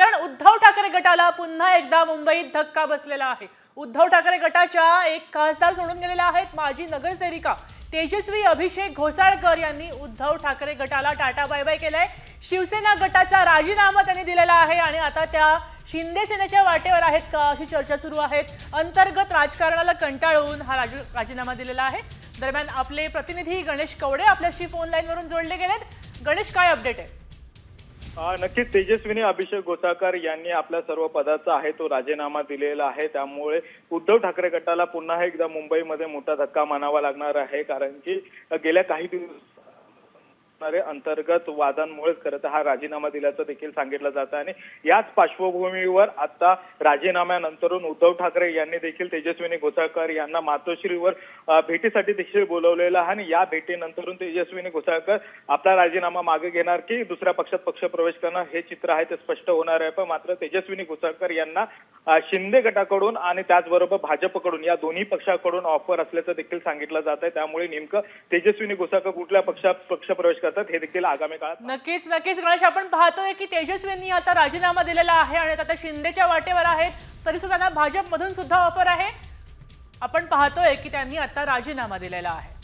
कारण उद्धव ठाकरे गटाला पुन्हा एकदा मुंबईत धक्का बसलेला आहे. उद्धव ठाकरे गटाच्या एक खासदार सोडून गेलेल्या आहेत माजी नगरसेविका तेजस्वी अभिषेक घोसाळकर यांनी उद्धव ठाकरे गटाला टाटा बाय बाय केलाय. शिवसेना गटाचा राजीनामा त्यांनी दिलेला आहे आणि आता त्या शिंदे सेनेच्या वाटेवर आहेत का अशी चर्चा सुरू आहेत. अंतर्गत राजकारणाला कंटाळून हा राजू राजीनामा दिलेला आहे. दरम्यान आपले प्रतिनिधी गणेश कवडे आपल्याशी फोन लाईनवरून जोडले गेलेत. गणेश काय अपडेट आहे? नक्कीच तेजस्विनी अभिषेक गोसाकर यांनी आपल्या सर्व पदाचा आहे तो राजीनामा दिलेला आहे. त्यामुळे उद्धव ठाकरे गटाला पुन्हा एकदा मुंबईमध्ये मोठा धक्का मानावा लागणार आहे कारण की गेल्या काही दिवस असणारे अंतर्गत वादांमुळेच खरं तर हा राजीनामा दिल्याचं देखील सांगितलं जातं. आणि याच पार्श्वभूमीवर आता राजीनाम्यानंतरून उद्धव ठाकरे यांनी देखील तेजस्विनी घोसाळकर यांना मातोश्रीवर भेटीसाठी देखील बोलवलेलं आहे. आणि या भेटीनंतरून तेजस्विनी घोसाळकर आपला राजीनामा मागे घेणार की दुसऱ्या पक्षात पक्षप्रवेश करणं हे चित्र आहे ते स्पष्ट होणार आहे. पण मात्र तेजस्विनी घोसाळकर यांना शिंदे गटाकडून आणि त्याचबरोबर भाजपकडून या दोन्ही पक्षाकडून ऑफर असल्याचं देखील सांगितलं जात आहे त्यामुळे नेमकं तेजस्विनी घोसाळकर कुठल्या पक्षात पक्षप्रवेश जातात हे देखील आगामी काळात नक्कीच नक्कीच गणेश. आपण पाहतोय की तेजस्वींनी आता राजीनामा दिलेला आहे आणि आता शिंदेच्या वाटेवर आहेत. तरी सुद्धा त्यांना भाजपमधून सुद्धा ऑफर आहे. आपण पाहतोय की त्यांनी आता राजीनामा दिलेला आहे.